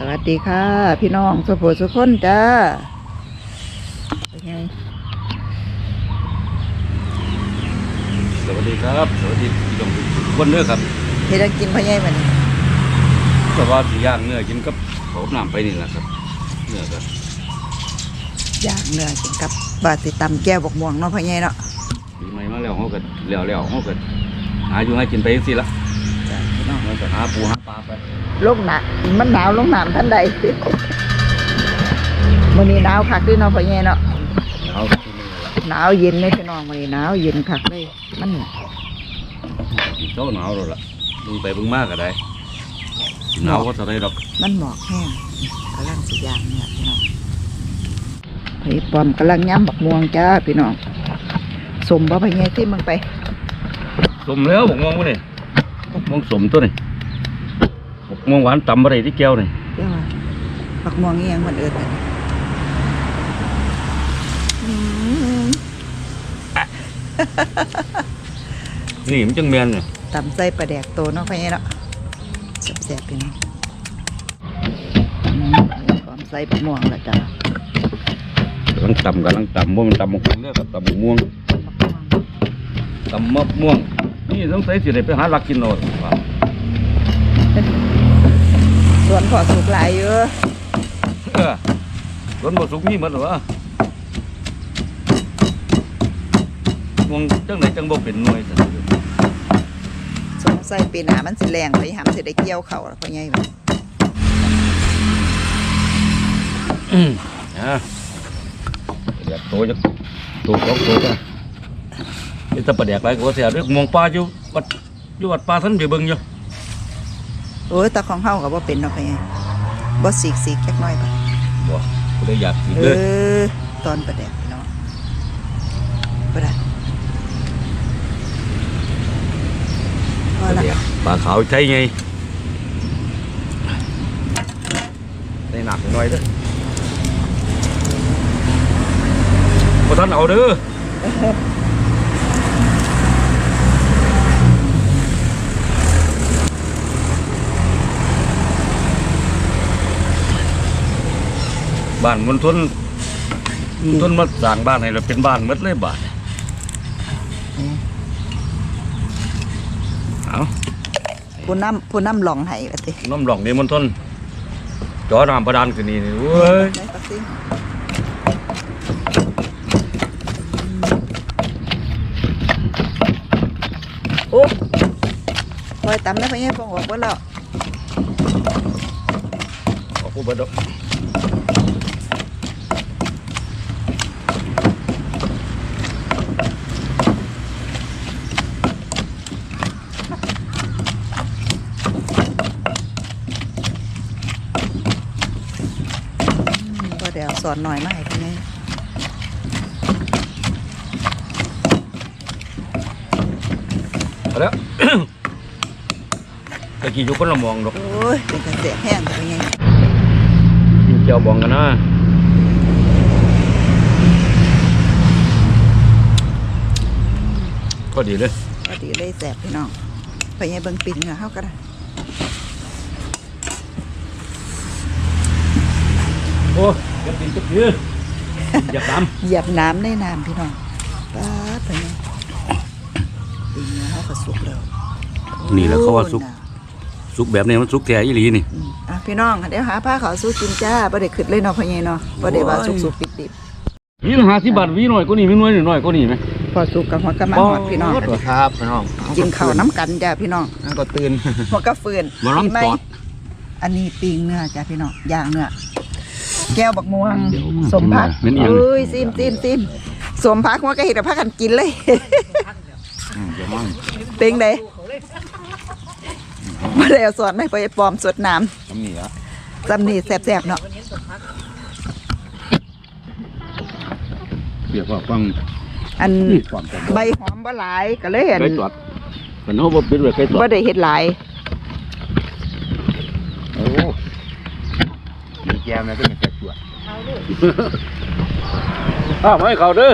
สวัสดีค่ะ พี่น้องสุโขสุขคนจ้าเป็นไงสวัสดีครับ สวัสดีพี่น้องทุกคนเด้อครับเฮ็ดให้กินพ่อใหญ่บัดนี้ก็ว่าสิย่างเนื้อกินกับเผาน้ำไปนี่แหละครับเนื้อก็ย่างเนื้อกินกับบาดสิตำแก้วบกม่วงเนาะพ่อใหญ่เนาะปีใหม่มาแล้วเฮาก็แล้วแล้วเฮาก็หาอยู่ให้กินไปจังซี่ละจ้าพี่น้องเราก็หาปูหาปลาไป ลงหนามันหนาวลงน้ำทันใดมื้อนี้หนาวคักด้วยเนาะพ่อใหญ่เนาะเอาที่นี่ละหนาวเย็นเลยพี่น้องมื้อนี้หนาวเย็นคักเลยมันเจ้าหนาวแล้วล่ะเบิ่งไปเบิ่งมาก็ได้หนาวก็เท่าไรดอกมันหมอกแห้งกำลังสิย่างเนี่ยพี่น้องไอ้ปอมกำลังย้ำบักม่วงจ้าพี่น้องสมบ่พ่อใหญ่ที่มึงไปสมแล้วบอกมองบ่นี่มองสมตัวนี่บอก มองหวานต่ำบ่ได้ที่แก้วนี่เดี๋ยวว่าบักม่วงเอียงมันเอิดไปอืมนี่มันจังแม่นนี่ตำใส่ปลาแดกโตเนาะพ่อใหญ่เนาะแซ่บๆพี่น้องอืมพร้อมใส่บักม่วงแล้วจ้ะกำลังต่ำกำลังต่ำบ่มันต่ำบักม่วงเด้อครับต่ำบักม่วงบักม่วงตำมะม่วง นี่สงสัยสิได้ไปหาลักกินเอาว่า ส่วนขอสุกหลายเยอะเออสวนบ่สุกมีหมดเหรอวะม่วงจังไหนจังบ่เป็นหน่วยซะสงสัยปีหน้ามันสิแรงไปหำสิได้เกี่ยวเขาแล้วพ่อใหญ่บัดอืมอะเดี๋ยวโตจักโตสองโตจ้ะนี่ถ้าปลาแดกหลายก็บ่แซ่บเด้อม่วงปลาอยู่วัดอยู่วัดปลาท่านไปเบิ่งอยู่ โอ้ยแตาของเฮาก็บ่เป็นเนาะพ่อใหญ่บ่สีกสีกๆจักหน่อยบ่บ่บ่ได้อยากกินเอเลยอตอนประแดกพี่น้องบ่ได้พปอลาละแดกปลาขาวใช่ไงได้หนักหน่อยเด้อบ่ทันเอาเด้อ บ้านมณฑลมณฑลมาสร้างบ้านให้เราเป็นบ้านหมดเลยบ้านเอาผู้นำผู้นำหลองให้ว่าติน้ำหลองนี่มณฑลจอน้ำประดานขึ้นนี่นี่เว้ยได้ปักซิ่งโอ้ปล่อยตำนะพ่อใหญ่ฟองออกเบิดแล้วขอบคุณบัดดอก ก็เดี๋ยวส อนหน่อยมาให้พ่อใหญ่เอาแล้วตะกี้อยู่คนละหมองดอกโอ้ยเป็นกระแสแห้งพ่อใหญ่กินเจียวบองกันนะก็ดีเลยพอดีเลยแสบพี่น้องพ่อใหญ่เบิ่งปิ่นเหงาเฮาก็ได้โอ้ จะกินจะยืนอย่าตามเหยียบน้ำในน้ำพี่น้องป๊าดพ่อใหญ่ปิ่นเหงาเฮาก็สุกแล้วนี่แหละเขาว่าสุกโอ้น่ะสุกแบบนี้มันสุกแท้อีหลีนี่อืมอะพี่น้องเดี๋ยวหาผ้าขาวสู้กินจ้าบ่ได้ขึ้นเลยเนาะพ่อใหญ่เนาะบ่ได้ว่าโอ้ยสุกๆดิบนี่หาสิบบาทวีหน่อยก็นี่มีหน่อยหน่อยก็นี่ไหมๆพอสุกกับหัวกะมาหอดพี่น้องครับพี่น้องกินข้าวน้ำกันจ้าพี่น้อง นั่นก็ตื่น หัวกะฟืนมาล้ำปีใหตอด อันนี้ปิ้งเนื้อจ้าพี่น้องย่างเนื้อ แก้วบักม่วงเดี๋ยวสมพักเป็นอีหยังเอ้ยซิมซิมซิมสมพักหัวกะเห็ดพักกันกินเลย เดี๋ยวมั่งเป็นไดบ่ได้เอาสอนไม่ไปปลอมสดน้ทำนี่ละำจำนี่แซ่บๆเนาะเดี๋ยวว่าฟังอันนี่ความจำใบหอมบ่หลายก็เลยเห็นไก่ตอดกันเขาบ่เป็นไว้ไก่ตอบ่ดได้เฮ็ดหลาย โอ้ มีแกมแล้วก็มีแกจวดอ้าวไม่เขาเด้อ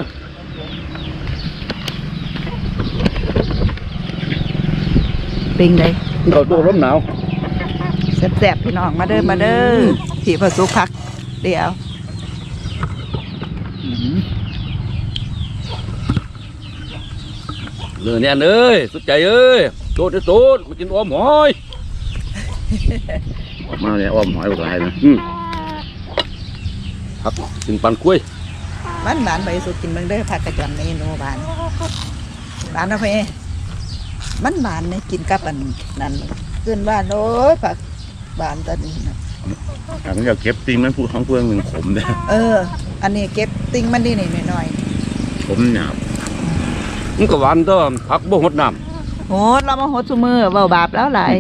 เป็นไดเขาตัวลมหนาวแแซ่บๆพี่น้องมาเด้อมาเด้อพี่พระสุกพัก เดี๋ยวเรื่องนี้อันเอ้ยสุดใจเอ้ยโจดโจดมากินอ้อมหอยออกมาเนี่ยอ้อมหอยหลายเลยอืมครับกินปันกล้วยบ้านหวานใบสุกกินเบิ่งเด้อผักกระจอนเมนูบานบานนะพี่มันหวานเนี่ยกินกับอันนั่นเกินว่าโอ้ยผักบานตอนนี้นะถ้าผมอยากเก็บตีนมันพูดของเพื่อนหนึ่งขมเนี่ยเออ อันนี้เก็บติ้งมันดีนี่หน่อยขมหยาบมันก็หวานตัวผักบ่หดน้ๆโหเรามาหดซุมือเบาบาปแล้วหลาย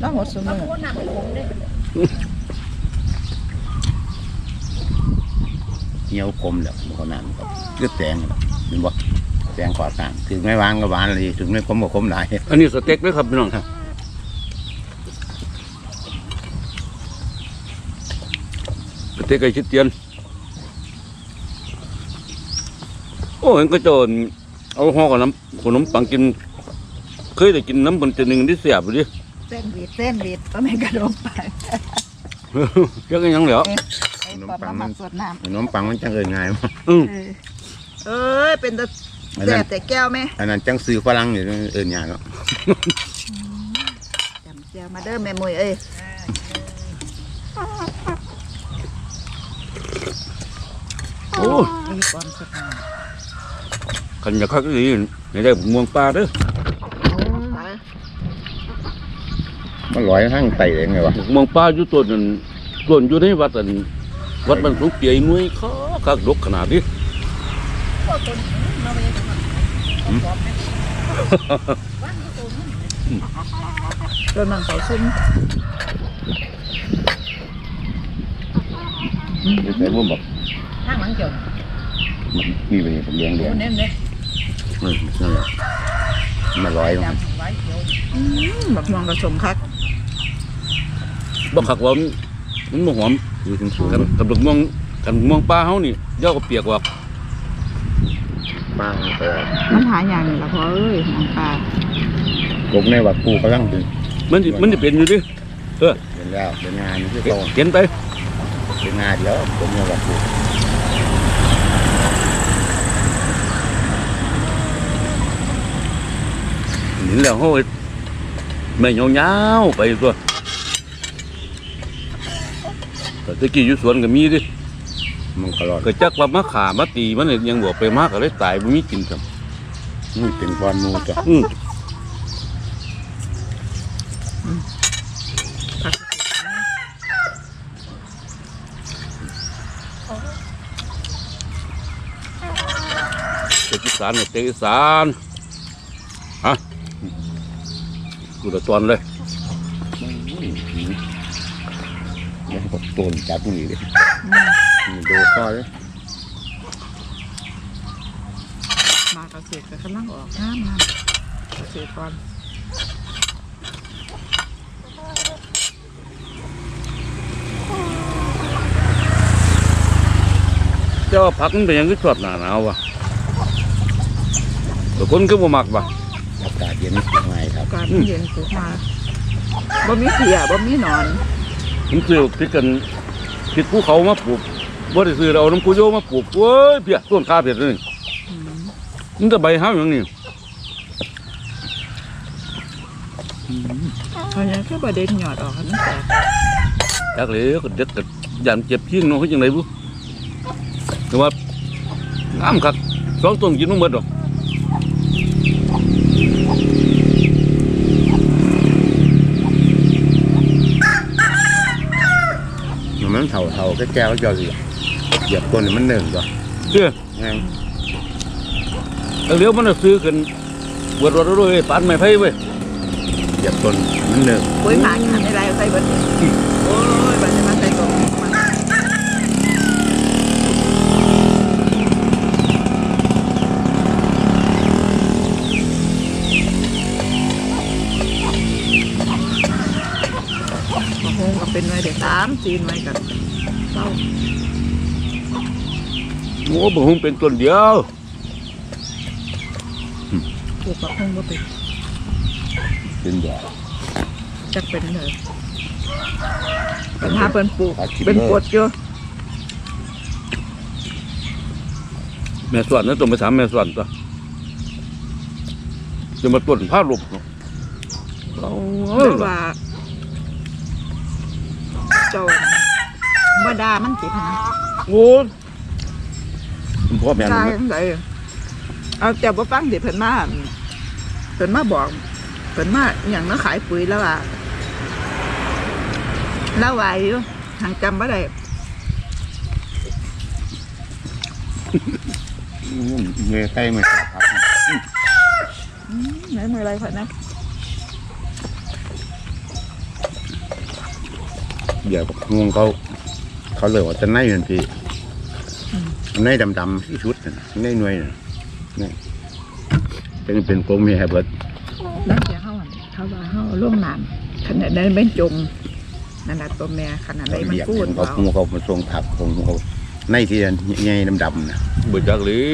เราหดซุมือ หนียวขมแบบขนาดแบบเลือดแตงเห็นบ่แตงขวาต่างถึงไม่วางก็หวานเลยถึงไม่ขมก็ขมหลายำอันนี้สเต็กเลยครับพี่น้องสเต็กไก่ชิดเตียนโอ้เห็นก็โจรเอาห่อกับน้ำขนมปังกิน เคยได้กินน้ำมันจะหนึ่งที่เสียบอยู่ดิเส้นวีดเส้นวีดก็ไม่กระโดดไปเยังยังเหลียวไอ้ปอบ มาหมักสดน้ำขนมปังมันจังเอินง่ายมั้งอืมเออเอ้ยเป็นตะอันแสนั้นบแต่แก้วไหมอันนั้นจังซื้อฝรั่งอยู่เอินยากเนาะจำเจียวมาเด้อแม่มวยเอ้ยโอ้มีความสดน้ขันอยากคักอีหลีนี่ได้ม่วงปลาเด้อำมันลอยทั้งไตเลยไงวะม่วงปลาอยู่ต้นนั้นต้นอยู่ในวัดอัน วัดบรรทุกเปียหน่วยเขาคักดกขนาดนี้ตัวนังเขาซุ่มแต่ผมบอกข้างหลังเกี่ยวมันมีไปผมเลี้ยงเลี้ยงเน้นเลยเออนั่นแหละมันลอยมันบักมองกระสมคักบ่คักว่ามันมันบ่หอม อยู่ถึงสูงกันกับดอกม่วงกันม่วงปลาเฮานี่ย่อก็เปียกว่าป้าแต่มันหาอย่างนี่ละพอเอ้ยหางปลาผมในวัดปูกำลังดึงมันสิมันจะเป็นอยู่ดิเป็นแล้วเป็นงานที่โตเห็นไปเป็นงานเดี๋ยวผมในวัดปูเห็นแล้วเฮาเฮ็ดแม่ยาวๆไปตัว แต่ตะกี้อยู่สวนก็มีดิมันก็รอดก็จักว่ามาขามาตีมันเนี่ยยังบอกไปมากก็เลยตายบ่มีกินครับมันเป็นก้อนหมูจ้ะอืมผักเต็กอีสานเนี่ยเต็กอีสานฮะกูตะตอนเลย แล้วก็ต้นจับนี่เลยดูข้อเลยมาเกษตรก็กำลังออกน้ำน้ำเกษตรก่อนเจ้าผักมันเป็นหยังก็ชอบหนาหนาววะแต่คนก็บ่มักวะอากาศเย็นง่ายครับอากาศมันเย็นสุดมาบ่มีเสียบ่มีหนอน ผมซื้อพริกกันพริกภูเขามาปลูกบ่ได้ซื้อเราน้ำกุโยมาปลูกเว้ยเพียต้นข้าเพียนี่อืมมันจะใบห้าวอย่างนี้อันนี้ก็ประเด็นหยอดออกให้มันแตกจักเลยก็เด็ดกัยันเจ็บขี้งเนาะเฮ็ดจังไดบุแต่ว่าน้ำคักสองต้นกินบ่หมดดอก มันเท่าเท่าๆก็แก้วก็เหยียบเหยียบต้นมันหนึ่งจ้ะเด้อแม่งแล้วเดี๋ยวมันจะซื้อกันบวชรถด้วยปานไม้ไผ่เว้ยเหยียบต้นมันหนึ่งปุ๋ยหมาหยาในไรใส่เบิดโอ้ยบัดนี้มันใส่ตรงมันมะฮงก็เป็นไว้เดี๋ยวตามจีนไว้กับเศร้า โอ้บ่ฮงเป็นต้นเดียวปลูกมะฮงก็เป็นเป็นแดดจักเป็นเลยเป็นหาเป็นปลูกเป็นกดอยู่แม่สวนนั่นต้องไปถามแม่สวนตัวจะมาต้นผ้าลบเนาะเอาเอ้หยรือว่าเจ้าบ่ดามันสิพะนะโอ้ย คุณพ่อแม่นตายไหมจังไดเอาเจ้าบ่ฟังสิเพิ่นมาเพิ่นมาบอกเพิ่นมาอหย่างมาขายปุ๋ยแล้วว่าแล้วไหวอยู่ทางจำบ่ได้อืมเมื่อใกล้มือครับอืมไหนมืออะไรพ่อนะเดี๋ยวงวงเขา เขาเลยว่าจะในมันพี่ ในดำๆที่ชุดน่ะในหน่วยน่ะนี่เป็นเป็นกลมมีแฮเบิร์ตแล้วเดี๋ยวเฮาอั่นเขาว่าเฮาล่วงน้ำขนาดนั้นเป็นจมนั่นน่ะตัวแม่ขนาดใดมันเรียกพูดเขาเบาคงเขามาทรงทับคงเขาในที่ใหญ่ดำๆนะเบิดจากหรือ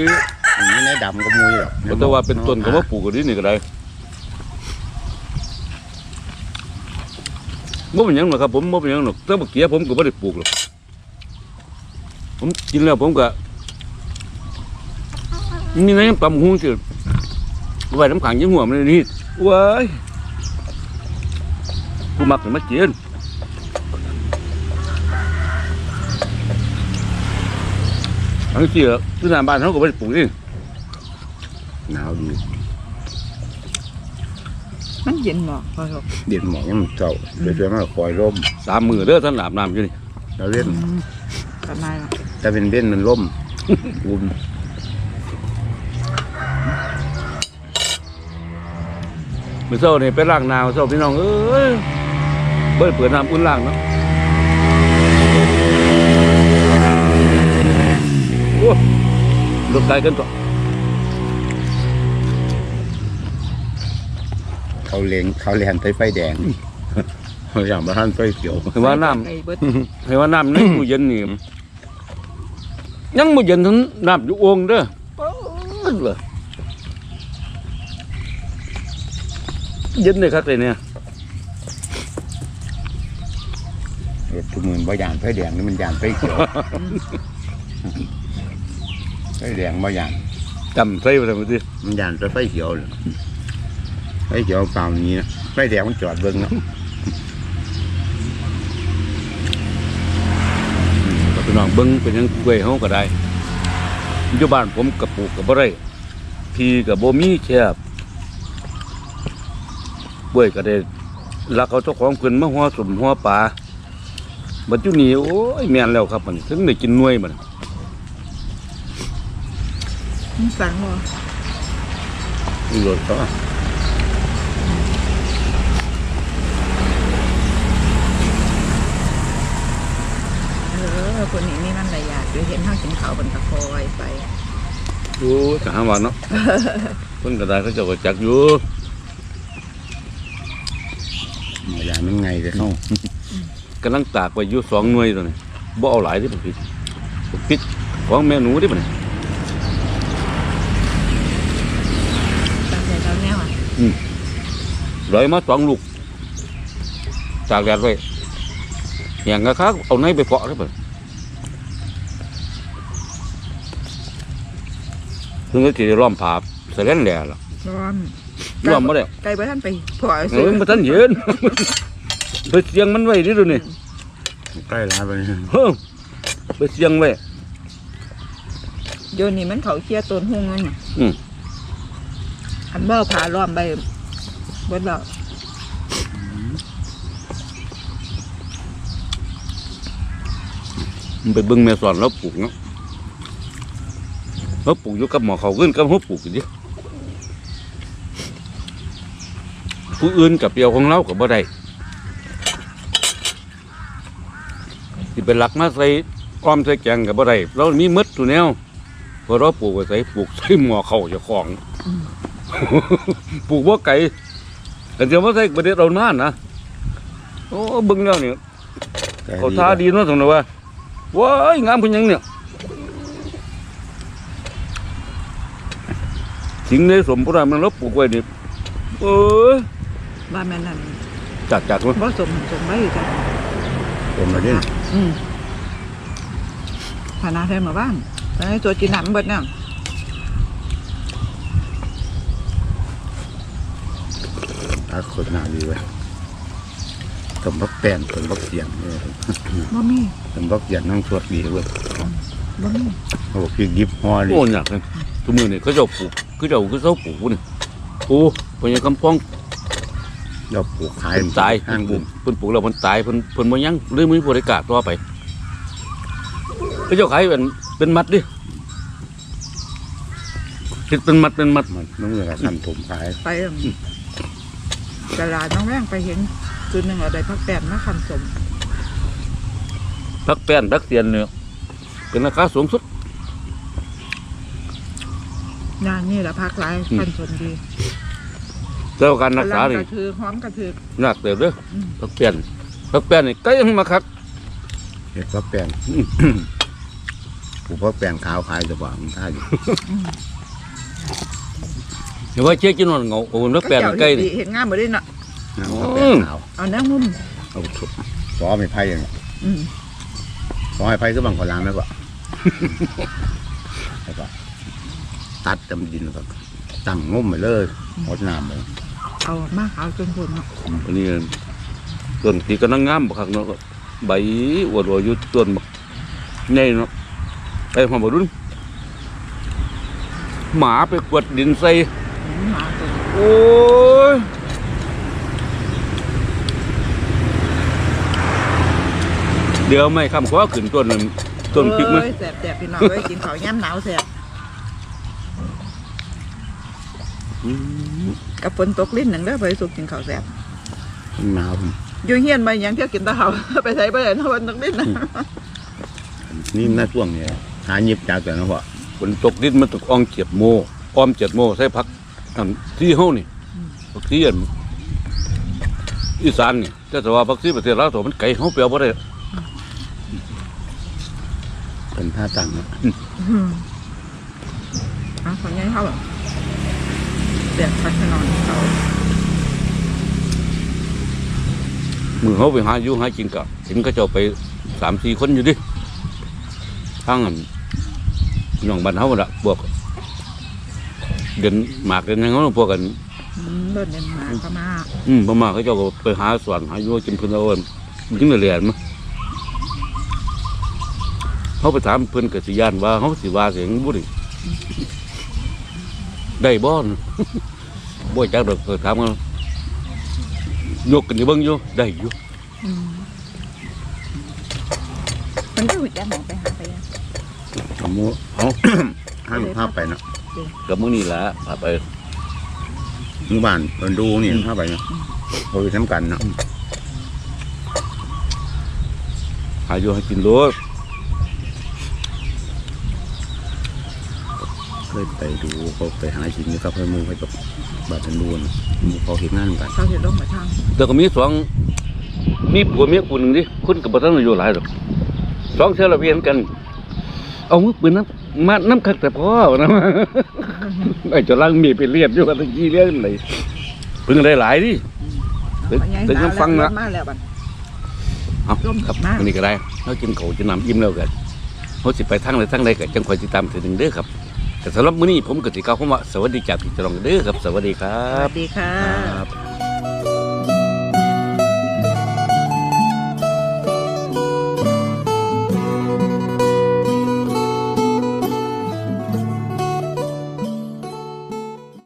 อันนี้ในดำก็มุยหรอกแต่ว่าเป็นต้นก็ว่าปลูกกันนี่นี่ก็ได้บ่เป็นหยังหรอกครับผมบ่เป็นหยังหรอกแต่บ่เกียผมก็บ่ได้ปลูกหรอกผมกินแล้วผมก็ นี่นะตำหูสิไว้น้ำขังยังหัวมันเลยนี่ว้ายกูมักให้มากินอันนี้ที่ที่หน้าบ้านเขาก็บ่ได้ปลูกนี่หนาวดีมันเย็นหมอกพอครับเด่นหมอกยังมันเจ้าเดี๋ยวๆมาคอยร่มสามมือเด้อท่านอาบน้ำอยู่นี่เราเล่นประมาณนั้นถ้าเป็นเล่นมันร่มอุ่น มื่อเช้านี่ไปล้างน้ำเช้าพี่น้องเอ้ยเบิดเปิดน้ำอุ่นล้างเนาะโอ้รถไกลกันต่อเขาเล็งเขาแลนใส่ไฟแดงเขาอย่างบ้านไฟเขียวเห็นว่าน้ไอ้เบิดำเห็นว่าน้ำในตู้เย็นนี่ยังไม่เย็นทั้งน้ำอยู่โอ่งเด้อปื๊ดเลย ย็นเลยครับแต่เนี่ยรถทุกมือบ่ยานไฟแดงนี่มันยานไฟเขียวไฟแดงบ่ยานจำใส่ไปทำไมดิมันยานแต่ไฟเขียวเลยไฟเขียวเปล่านี้นะไฟแดงมันจอดเบิ้งเนาะก็พี่น้องเบิ้งเป็นหยังกล้วยเฮาก็ได้อยู่บ้านผมกับปลูกกับบ่ได้พี่กับบ่มีแคบ กล้วยก็ได้รักเขาเจ้าของเพิ่นมาหัวสมหัวปลาบัดอยู่นี่โอ้ยแม่นแล้วครับมันถึงได้กินหน่วยมันมันสั่งบ่มีรถเขาเออคนนี้นี่มันระยะอยู่เห็นเฮากินข้าวบนตะคอยไป โอ้ยจะหาว่าเนาะ เพิ่นก็ได้เขาเจ้าก็จักอยู่ บ่ยานมัน ไงเลยเขากำลังตากไว้อยู่สองหน่วยตัวนี้บ่เอาหลายที่บ่ผิดบ่ผิดของแม่หนูที่บ่นี่ตามใจเราแนวอะร้อยมาสองลูกตากแดดไว้อย่างกะคักเอาในไปเพาะได้บ่ถึงจะสิได้ล้อมผาแสลนแหล่ล่ะร้อนล้อมบ่ได้ไกลบ่ทันไปพอเอ้ยบ่ทันเห็น ไปเสียงมันไว้ดิดูนี่ใกล้แล้วไปนี่เฮ้อไปเสียงไว้โยนนี่มันเขาเคลียร์ต้นหุ่งนั่นน่ะอืมอันบ่ผ่าล้อมไปเบิดแล้วมันไปเบิ่งแม่สอนแล้วปลูกเนาะแล้วปลูกอยู่กับหมอเขาขึ้นกับหัวปลูกอยู่ดิผู้อื่นกับเปียวของเรากับบ่ได้ เป็นหลักมาใส่อ้อมใส่แกงกับบ่ได้เรามีหมดตัวแนวพอเราปลูกไว้ใส่ปลูกใส่หมอเขาเจ้าของปลูกบ่ไก่แต่เดี๋ยวมาใส่ประเดี๋ยวเรานานนะโอ้เบิ่งแล้วเนี่ยใกล้เขาท่าดีเนาะสมมติว่าว้ายงามเพิ่นหยังเนี่ยสิ่งในสมพุทธมันเราปลูกไว้นี่เออว่าแม่นนั่นสจัดจัดมั้ยบ่สมสมไว้จ้ะผมมาดิ อืมฐานะแท้มาบ้านแต่ให้ตัวกินน้ำเบิดน้ตาขดหนาดีเว้ยสมบักแป้นสมบักเสียงเออำบ่มีสมบักเสียงนั่งสวดดีเว้ยบ่มีเขาบอกพริกดิบห่อดิโอ้ยากเลยทุกมือนี่เขาเจ้าปลูกคือเจ้าคือเจ้าปลูกนี่โอ้พญากำปอง เราปลูกขายเพิ่นตายห้างเพิ่บุนปลูกเพิ่นปลูกแล้วเพิ่นตายเพิ่นเพิ่นบ่ยังหรือมีบริการต่อไปเขาเจ้าขายเป็นเป็นมัดดิคิดเป็นมัดเป็นมัดมันน้ำเงินกับขันถมขายไปอืมตลาดน้องแว่งไปเห็นคืนหนึ่งเอาได้พักแปดมาคันสมพักแป้นพักเตียนเนี่ยเป็นราคาสูงสุด งานนี่แหละพักหลายคันสมดี แล้วการรักษาำนี่กระถือหอมกระถือยากเด้อเด้ออืมพักแป้นพักแป้นนี่ใกล้มาคักเห็ดว่าแป้งปลูกว่าแป้งขาวขายจะบอกมันท่าอยู่เห็นว่าเช็คกินนอนเงาโอ้พักแป้นใกล้เจ้านี่เห็นงามบ่ได้เนาะน้ำว่าแป้งขาวเอาแนวมุมเอาถุซอไม่ไผ่ยังอืมซอให้ไผ่ก็บางคนล้างแล้วก็แล้วก็ตัดจำดินแล้วก็ตั้งงุ้มไปเลยหดน้ำเลย เอามาขาวจนผลเนาะอันนี้ต้นที่กำลังงามบักคักเนาะใบอวดๆอยู่ต้นบักใหญ่เนาะไปหอมบ่รุนหมาไปกวดดินใส่อืมมาตัวโอ้ยเดี๋ยวไม่คำขอขึ้นต้นนั้นต้นพริกมั้ยเอ้ยแสบแสบพี่น้องเอ้ยกินข้าวย่ำหนาวแสบ กับฝนตกลิ้นหนึ่งเด้อไปสุกกินข้าวแสบหนาวอยู่เฮียนไปยังเที่ยวกินแตะเขาไปใช้ไปเลยนะฝนตกลิ้นนะนี่หน้าช่วงเนี่ยหาหยิบจากแต่นะพ่อฝนตกดินมันตกอ่องเจ็ดโมอ้อมเจ็ดโมใส่พักอันที่เฮานี่พักที่อันอีสานนี่แต่ว่าพักที่ประเทศลาวตัวมันไกลเฮาเปรียวบ่ได้เป็นท่าตั้งนะอืมเอะขอย้ายเขาแบบ เด็ดพักนอนเขามือเฮาไปหาอยู่หากินกะเห็นเขาเจ้าไปสามสี่คนอยู่ดิทางอันน้องบ้านเฮาน่ะพวก เดินหมากเดินหยังเฮาพวกกันอืมเดินเดินมาเข้ามาอืมพม่าเขาเจ้าก็ไปหาสวนหาอยู่กินเพิ่นเอาอันยิงเหรียญมาเขาไปถามเพิ่นก็สิย่านว่าเขาสิว่าเสียงบุรี ได้บ่นบ่จักดอกก็ถามกันยกกันอยู่เบิ่งอยู่ได้อยู่อืมมันก็หุ่นจักหมองไปหาไปยังเอาหมูเอาห้างภาพไปเนาะกับมื้อนี้ล่ะพาไปหมู่บ้านมันดูนี่ภาพไปเนาะเขาไปทำกันเนาะหาอยู่ให้กินโล เคยไปดูเขาไปหากินอยู่กับเพื่อนหมูเขาจะบ้านเป็นดูนหมู่เขาเห็นงานกันเขาเห็นลงมาทางแต่ก็มีสองมีผัวเมียคู่หนึงดิคนก็บ่ทันอายุหลายดอกสองเทื่อละเวียนกัน เอามือปืนน้ำมาน้ำคักแต่พ่อนะไอ้เจะลังมีไปเรียบอยู่กันตะกี้เรียกไหนเพิ่งได้หลายดิเดี๋ยวขอย้ายเดี๋ยวหาจะฟังนะแล้วรถมาแล้วบัดเอาร่มครับมากอันนี้ก็ได้เรากินเขาวจะนำอิ่มแล้วกันเขาสิไปทั้งใดทั้งใดก็จังคอยติดตามถึงเด้อครับ แต่สำหรับมื้อนี้ผมก็สิกล่าวคำว่าสวัสดีจากพี่จรองเด้อครับ สวัสดีครัสบ วัสดีค่ะ ครับ